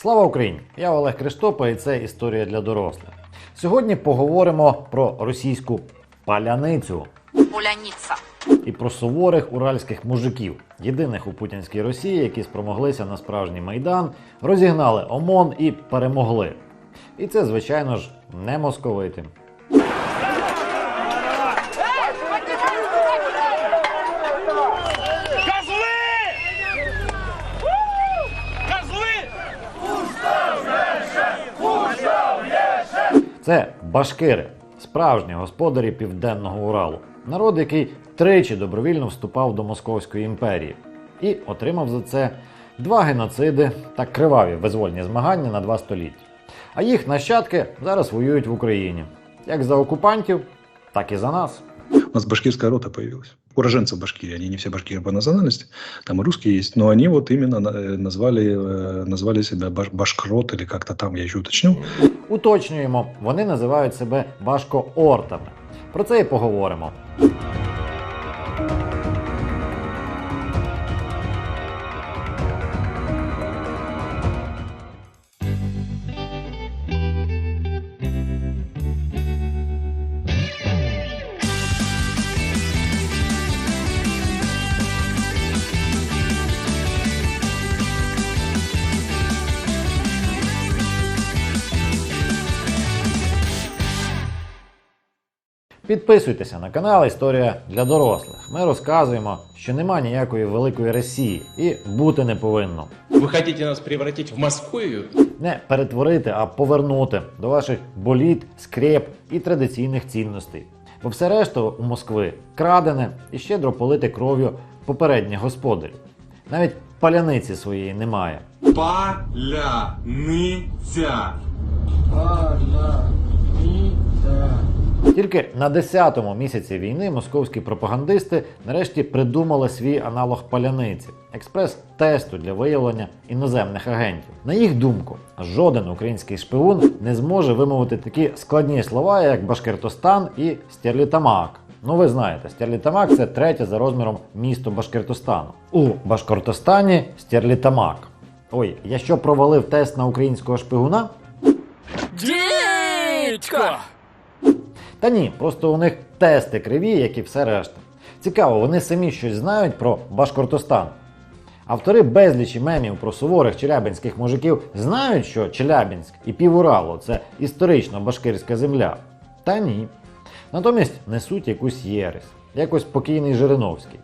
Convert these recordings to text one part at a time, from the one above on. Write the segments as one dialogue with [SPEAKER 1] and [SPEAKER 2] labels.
[SPEAKER 1] Слава Україні! Я Олег Криштопа і це історія для дорослих. Сьогодні поговоримо про російську паляницю
[SPEAKER 2] Поляниця.
[SPEAKER 1] і про суворих уральських мужиків, єдиних у путінській Росії, які спромоглися на справжній майдан, розігнали ОМОН і перемогли. І це, звичайно ж, не московити. Це башкири, справжні господарі південного Уралу. Народ, який тричі добровільно вступав до Московської імперії і отримав за це два геноциди та криваві визвольні змагання на два століття. А їх нащадки зараз воюють в Україні як за окупантів, так і за нас.
[SPEAKER 3] У нас башкирская рота появилась Уроженцы Башкирии, они не все башкиры по национальности, там и русские есть, но они вот именно э, назвали, э, назвали себя баш, башкрот или как-то там, я еще уточню.
[SPEAKER 1] Уточнюємо, вони називають себе башко-ортами. Про це і поговоримо. Підписуйтеся на канал Історія для дорослих. Ми розказуємо, що нема ніякої великої Росії і бути не повинно.
[SPEAKER 4] Вы хотите нас превратить в Московию?
[SPEAKER 1] Не перетворити, а повернути до ваших боліт, скреп і традиційних цінностей. Бо все решта у Москви крадене і щедро полите кров'ю попередніх господарів. Навіть паляниці своєї немає.
[SPEAKER 5] Поляныця.
[SPEAKER 1] Тільки на 10-му місяці війни московські пропагандисти нарешті придумали свій аналог паляниці експрес-тесту для виявлення іноземних агентів. На їх думку, жоден український шпигун не зможе вимовити такі складні слова, як Башкиртостан і Стерлітамак. Ну, ви знаєте, Стерлітамак це третє за розміром місто Башкиртостану. У Башкортостані Стерлітамак. Ой, я що провалив тест на українського шпигуна?
[SPEAKER 5] Дідько!
[SPEAKER 1] Та ні, просто у них тести криві, як і все решта. Цікаво, вони самі щось знають про Башкортостан. Автори безлічі мемів про суворих челябинських мужиків знають, що Челябинськ і півуралу це історично башкирська земля. Та ні. Натомість несуть якусь єресь, якось покійний Жириновський.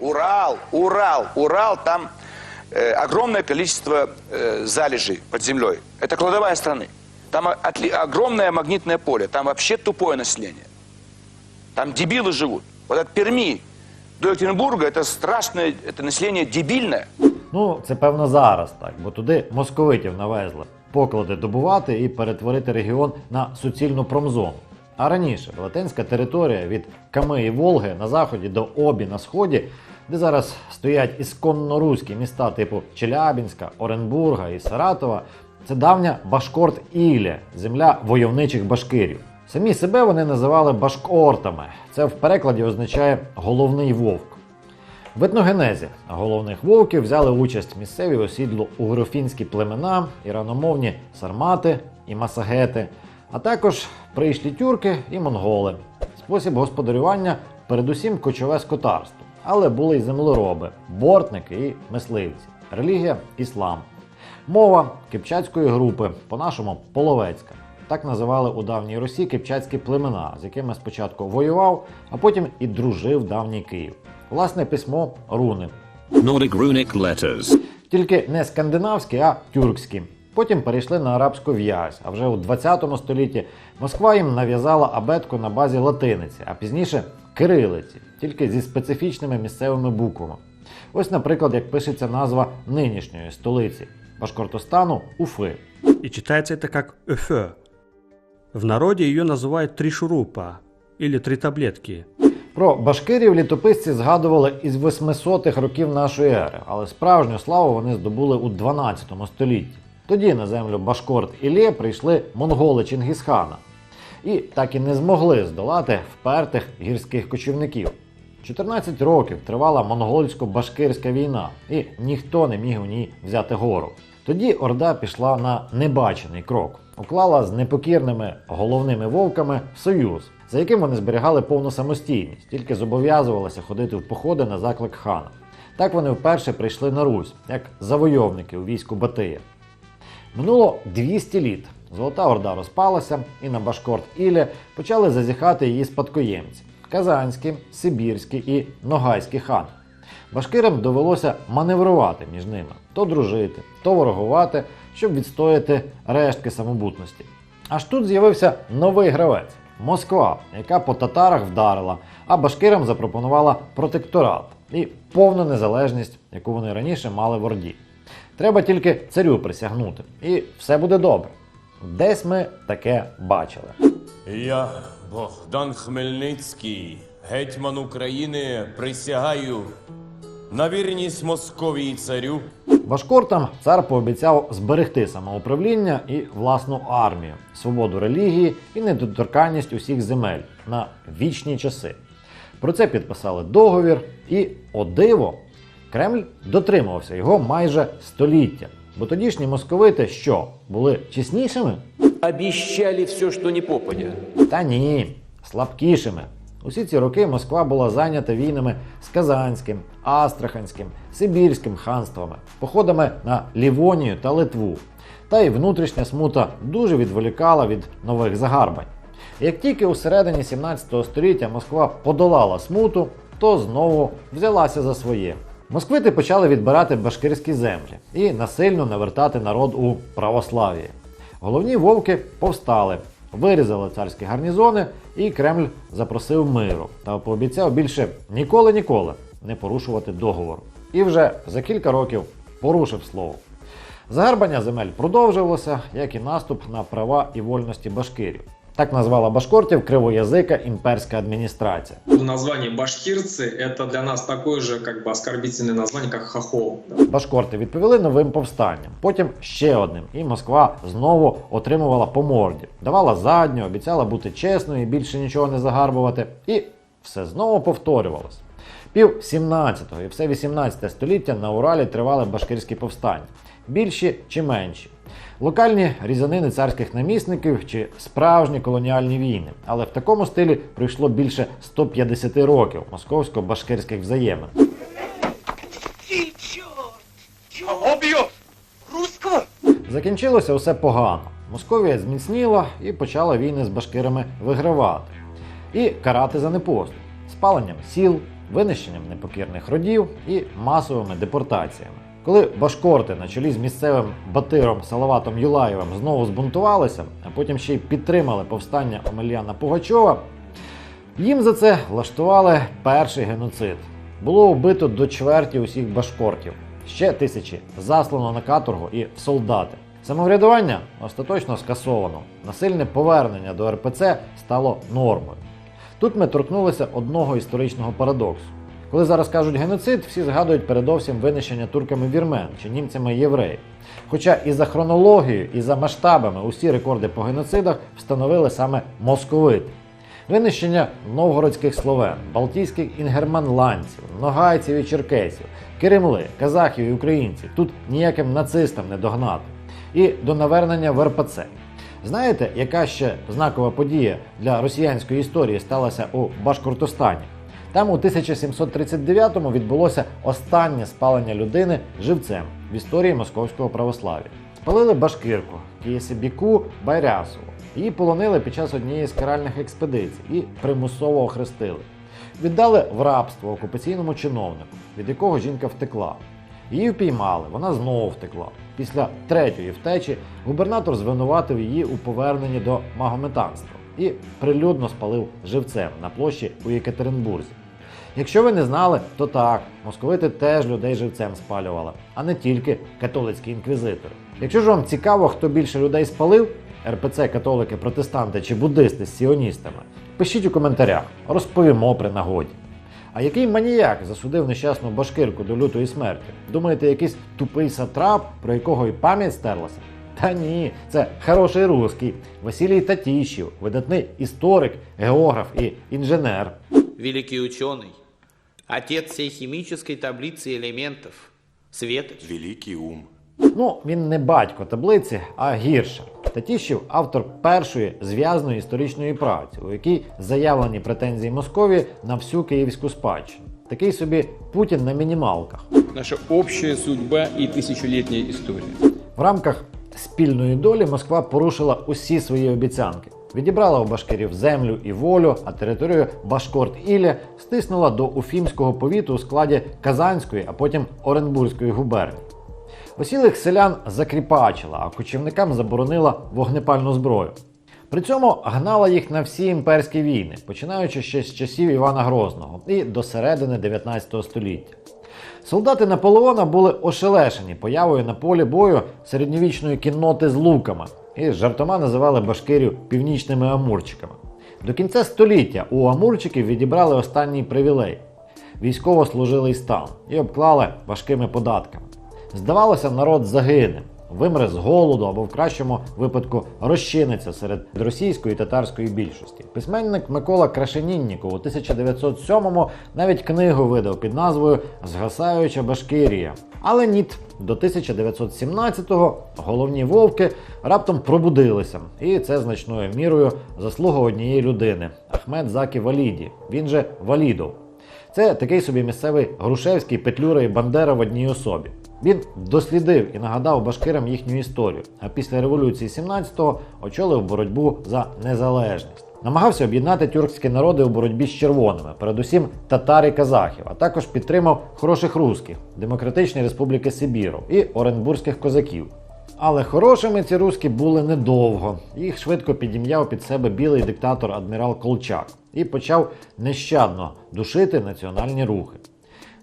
[SPEAKER 6] Урал, Урал, Урал, там э, огромное количество э, залежей под землей. Это кладовая страны. Там о- отли- огромное магнитное поле, там вообще тупое население. Там дебилы живут. Вот от Перми до Екатеринбурга это страшное, это население дебильное.
[SPEAKER 1] Ну, це певно зараз так, бо туди московитів навезли поклади добувати і перетворити регіон на суцільну промзону. А раніше велетенська територія від Ками і Волги на заході до Обі на сході, де зараз стоять ісконно руські міста типу Челябінська, Оренбурга і Саратова, це давня Башкорт Ілля, земля войовничих башкирів. Самі себе вони називали башкортами. Це в перекладі означає головний вовк. В етногенезі головних вовків взяли участь місцеві осідло угрофінські племена, іраномовні сармати і масагети, а також прийшлі тюрки і монголи. Спосіб господарювання передусім кочове скотарство, але були й землероби, бортники і мисливці, релігія іслам. Мова кипчацької групи, по-нашому половецька. Так називали у давній Русі кипчацькі племена, з якими спочатку воював, а потім і дружив давній Київ. Власне письмо руни.
[SPEAKER 7] Nordic runic letters.
[SPEAKER 1] Тільки не скандинавські, а тюркські. Потім перейшли на арабську в'язь, а вже у 20 столітті Москва їм нав'язала абетку на базі латиниці, а пізніше кирилиці, тільки зі специфічними місцевими буквами. Ось, наприклад, як пишеться назва нинішньої столиці Башкортостану Уфи.
[SPEAKER 8] И читается это как «эфе». В народе ее называют «три шурупа» или «три таблетки».
[SPEAKER 1] Про башкирів літописці згадували із 800-х років нашої ери, але справжню славу вони здобули у 12 столітті. Тоді на землю Башкорт Ілє прийшли монголи Чингісхана і так і не змогли здолати впертих гірських кочівників. 14 років тривала монгольсько-башкирська війна, і ніхто не міг у ній взяти гору. Тоді Орда пішла на небачений крок, уклала з непокірними головними вовками союз, за яким вони зберігали повну самостійність, тільки зобов'язувалися ходити в походи на заклик хана. Так вони вперше прийшли на Русь, як завойовники у війську Батия. Минуло 200 літ. Золота Орда розпалася, і на Башкорт Ілі почали зазіхати її спадкоємці Казанські, Сибірські і Ногайські хани. Башкирам довелося маневрувати між ними, то дружити, то ворогувати, щоб відстояти рештки самобутності. Аж тут з'явився новий гравець Москва, яка по татарах вдарила, а башкирам запропонувала протекторат і повну незалежність, яку вони раніше мали в Орді. Треба тільки царю присягнути, і все буде добре. Десь ми таке бачили.
[SPEAKER 2] Я, Богдан Хмельницький, гетьман України, присягаю на вірність Московії царю.
[SPEAKER 1] Башкортам цар пообіцяв зберегти самоуправління і власну армію, свободу релігії і недоторканність усіх земель на вічні часи. Про це підписали договір, і, о диво, Кремль дотримувався його майже століття. Бо тодішні московити що були чеснішими?
[SPEAKER 4] Обещали все, что не попадя.
[SPEAKER 1] Та ні, слабкішими. Усі ці роки Москва була зайнята війнами з Казанським, Астраханським, Сибірським ханствами, походами на Лівонію та Литву. Та й внутрішня смута дуже відволікала від нових загарбань. Як тільки у середині 17 століття Москва подолала смуту, то знову взялася за своє. Москвити почали відбирати башкирські землі і насильно навертати народ у православ'я. Головні вовки повстали, вирізали царські гарнізони, і Кремль запросив миру та пообіцяв більше ніколи-ніколи не порушувати договору. І вже за кілька років порушив слово. Загарбання земель продовжувалося, як і наступ на права і вольності башкирів. Так назвала башкортів кривоязика імперська адміністрація.
[SPEAKER 9] Название башкирцы это для нас такое же как бы оскорбительное название, как хохол. да.
[SPEAKER 1] Башкорти відповіли новим повстанням, потім ще одним, і Москва знову отримувала по морді, давала задню, обіцяла бути чесною і більше нічого не загарбувати. І все знову повторювалось. Пів 17-го і все 18 століття на Уралі тривали башкирські повстання, більші чи менші. Локальні різанини царських намісників чи справжні колоніальні війни. Але в такому стилі пройшло більше 150 років московсько-башкирських взаємин. Закінчилося все погано. Московія зміцніла і почала війни з башкирами вигравати. І карати за непослух, спаленням сіл, винищенням непокірних родів і масовими депортаціями. Коли башкорти на чолі з місцевим батиром Салаватом Юлаєвим знову збунтувалися, а потім ще й підтримали повстання Омельяна Пугачова, їм за це влаштували перший геноцид. Було вбито до чверті усіх башкортів, ще тисячі заслано на каторгу і в солдати. Самоврядування остаточно скасовано. Насильне повернення до РПЦ стало нормою. Тут ми торкнулися одного історичного парадоксу. Коли зараз кажуть геноцид, всі згадують передовсім винищення турками вірмен чи німцями євреїв. Хоча і за хронологією, і за масштабами усі рекорди по геноцидах встановили саме московити. Винищення новгородських словен, балтійських інгерманландців, ногайців і черкесів, киримли, казахів і українців тут ніяким нацистам не догнати. І до навернення в РПЦ. Знаєте, яка ще знакова подія для росіянської історії сталася у Башкортостані? Там у 1739-му відбулося останнє спалення людини живцем в історії московського православ'я. Спалили башкирку Кієсибіку Байрясову. Її полонили під час однієї з каральних експедицій і примусово охрестили. Віддали в рабство окупаційному чиновнику, від якого жінка втекла. Її впіймали, вона знову втекла. Після третьої втечі губернатор звинуватив її у поверненні до магометанства і прилюдно спалив живцем на площі у Єкатеринбурзі. Якщо ви не знали, то так, московити теж людей живцем спалювали, а не тільки католицькі інквізитори. Якщо ж вам цікаво, хто більше людей спалив, РПЦ, католики, протестанти чи буддисти з сіоністами, пишіть у коментарях, розповімо при нагоді. А який маніяк засудив нещасну башкирку до лютої смерті? Думаєте, якийсь тупий сатрап, про якого і пам'ять стерлася? Та ні, це хороший русський Василій Татіщів, видатний історик, географ і інженер.
[SPEAKER 10] великий ученый, отец всей химической таблицы элементов, Светоч.
[SPEAKER 5] Великий ум.
[SPEAKER 1] Ну, він не батько таблиці, а гірше. Татіщев автор першої зв'язної історичної праці, у якій заявлені претензії Московії на всю київську спадщину. Такий собі Путін на мінімалках.
[SPEAKER 4] Наша общая судьба и тысячелетняя история.
[SPEAKER 1] В рамках спільної долі Москва порушила усі свої обіцянки. Відібрала у башкирів землю і волю, а територію Башкорт-Ілля стиснула до Уфімського повіту у складі Казанської, а потім Оренбурзької губернії. Осілих селян закріпачила, а кочівникам заборонила вогнепальну зброю. При цьому гнала їх на всі імперські війни, починаючи ще з часів Івана Грозного і до середини 19 століття. Солдати Наполеона були ошелешені появою на полі бою середньовічної кінноти з луками і жартома називали башкирів північними амурчиками. До кінця століття у амурчиків відібрали останній привілей військово-служилий стан і обклали важкими податками. Здавалося, народ загине, вимре з голоду або в кращому випадку розчиниться серед російської татарської більшості. Письменник Микола Крашенінніков у 1907-му навіть книгу видав під назвою Згасаюча Башкирія. Але ніт, до 1917-го головні вовки раптом пробудилися, і це значною мірою заслуга однієї людини Ахмед Закі Валіді. Він же Валідов. Це такий собі місцевий Грушевський, Петлюра і Бандера в одній особі. Він дослідив і нагадав башкирам їхню історію, а після революції 17-го очолив боротьбу за незалежність. Намагався об'єднати тюркські народи у боротьбі з червоними, передусім татар і казахів, а також підтримав хороших русських, Демократичної Республіки Сибіру і оренбурзьких козаків. Але хорошими ці руски були недовго. Їх швидко підім'яв під себе білий диктатор адмірал Колчак і почав нещадно душити національні рухи.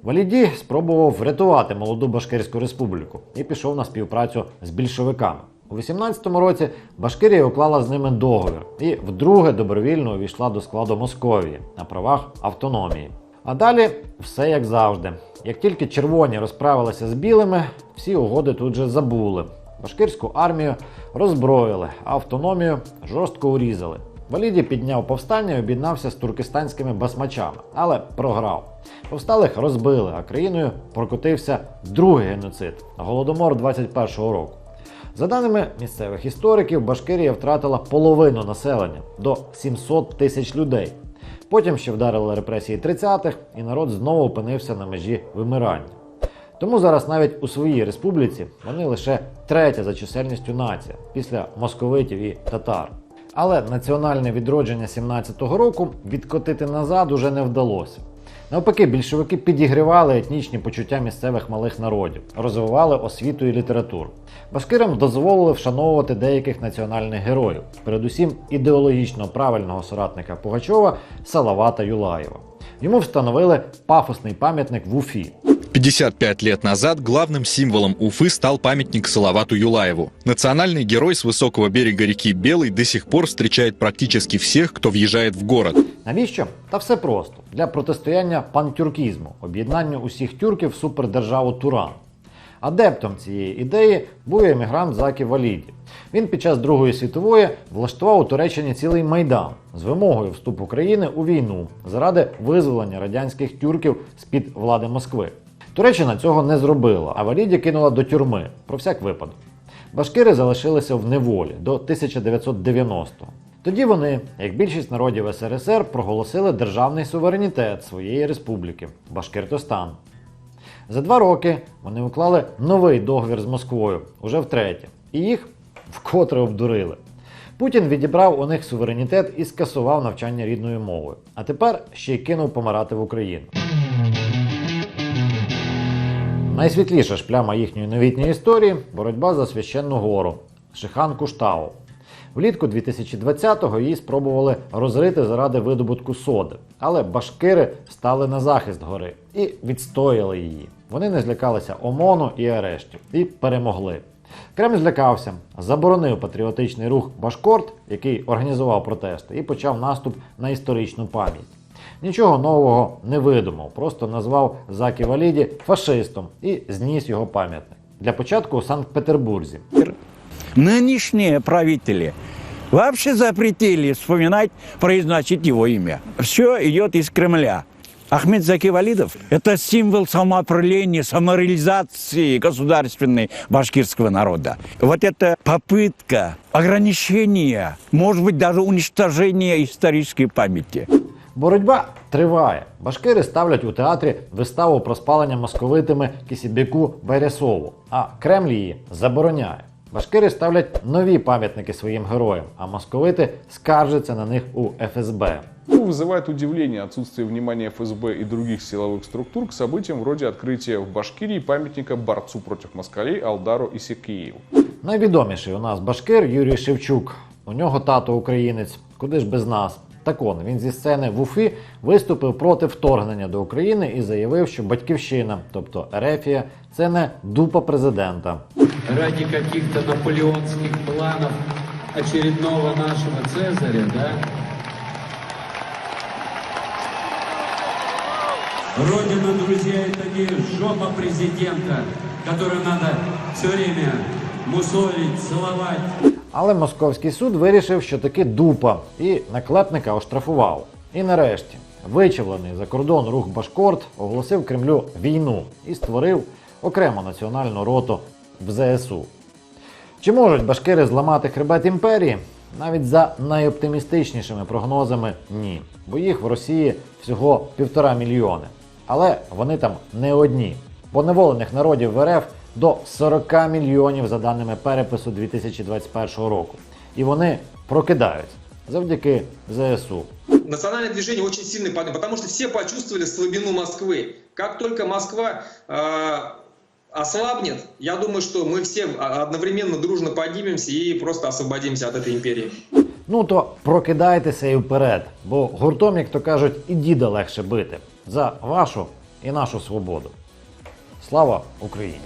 [SPEAKER 1] Валіді спробував врятувати молоду Башкирську республіку і пішов на співпрацю з більшовиками. У 18-му році Башкирія уклала з ними договір і вдруге добровільно увійшла до складу Московії на правах автономії. А далі все як завжди. Як тільки червоні розправилися з білими, всі угоди тут же забули. Башкирську армію роззброїли, а автономію жорстко урізали. Валіді підняв повстання і об'єднався з туркестанськими басмачами, але програв. Повсталих розбили, а країною прокотився другий геноцид голодомор 21-го року. За даними місцевих істориків, Башкирія втратила половину населення до 700 тисяч людей. Потім ще вдарили репресії 30-х, і народ знову опинився на межі вимирання. Тому зараз навіть у своїй республіці вони лише третя за чисельністю нація після московитів і татар. Але національне відродження 17-го року відкотити назад уже не вдалося. Навпаки, більшовики підігрівали етнічні почуття місцевих малих народів, розвивали освіту і літературу. Башкирам дозволили вшановувати деяких національних героїв, передусім ідеологічно правильного соратника Пугачова Салавата Юлаєва. Йому встановили пафосний пам'ятник в Уфі.
[SPEAKER 10] 55 лет назад главным символом Уфы стал памятник Салавату Юлаеву. Национальный герой с высокого берега реки Белой до сих пор встречает практически всех, кто въезжает в город.
[SPEAKER 1] Навіщо? Та все просто для протистояння пантюркізму, об'єднанню усіх тюрків в супердержаву Туран. Адептом цієї ідеї був емігрант Закі Валіді. Він під час Другої світової влаштував у Туреччині цілий майдан з вимогою вступу країни у війну заради визволення радянських тюрків з-під влади Москви. Туреччина цього не зробила, а Валіді кинула до тюрми про всяк випадок. Башкири залишилися в неволі до 1990-го. Тоді вони, як більшість народів СРСР, проголосили державний суверенітет своєї республіки Башкиртостан. За два роки вони уклали новий договір з Москвою, уже втретє, і їх вкотре обдурили. Путін відібрав у них суверенітет і скасував навчання рідною мовою. А тепер ще й кинув помирати в Україну. Найсвітліша ж пляма їхньої новітньої історії боротьба за священну гору Шихан Куштау. Влітку 2020-го її спробували розрити заради видобутку соди, але башкири стали на захист гори і відстояли її. Вони не злякалися ОМОНу і арештів і перемогли. Кремль злякався, заборонив патріотичний рух Башкорт, який організував протести, і почав наступ на історичну пам'ять. Нічого нового не видумав, просто назвав Закі Валіді фашистом і зніс його пам'ятник. Для початку у Санкт-Петербурзі.
[SPEAKER 11] Нынешние правители вообще запретили вспоминать, произносить его имя. Все идет из Кремля. Ахмед Заки Валидов – это символ самоопределения, самореализации государственной башкирского народа. Вот эта попытка ограничения, может быть, даже уничтожения исторической памяти.
[SPEAKER 1] Боротьба триває. Башкири ставлять у театрі виставу про спалення московитами Кісібіку Бересову, а Кремль її забороняє. Башкири ставлять нові пам'ятники своїм героям, а московити скаржаться на них у ФСБ.
[SPEAKER 12] Ну, Вызывает удивление отсутствие внимания ФСБ и других силовых структур к событиям вроде открытия в Башкирии памятника борцу против москалей Алдару Исекиеву.
[SPEAKER 1] Найвідоміший у нас башкир Юрій Шевчук. У нього тато українець, куди ж без нас. Так он, він зі сцени в Уфі виступив проти вторгнення до України і заявив, що батьківщина, тобто Ерефія, це не дупа президента.
[SPEAKER 4] Ради каких-то наполеонских планов очередного нашего Цезаря, да? Родина, друзья, это не жопа президента, которую надо все время мусолить, целовать.
[SPEAKER 1] Але московський суд вирішив, що таки дупа, і наклепника оштрафував. І нарешті, вичавлений за кордон рух Башкорт оголосив Кремлю війну і створив окрему національну роту в ЗСУ. Чи можуть башкири зламати хребет імперії? Навіть за найоптимістичнішими прогнозами ні. Бо їх в Росії всього півтора мільйони. Але вони там не одні. Поневолених народів в РФ до 40 мільйонів за даними перепису 2021 року. І вони прокидаються завдяки ЗСУ.
[SPEAKER 9] Национальное движение очень сильный, подъем, потому что все почувствовали слабину Москвы. Как только Москва э, ослабнет, я думаю, что мы все одновременно дружно поднимемся и просто освободимся от этой империи.
[SPEAKER 1] Ну то прокидайтеся і вперед, бо гуртом, як то кажуть, і діда легше бити за вашу і нашу свободу. Слава Україні!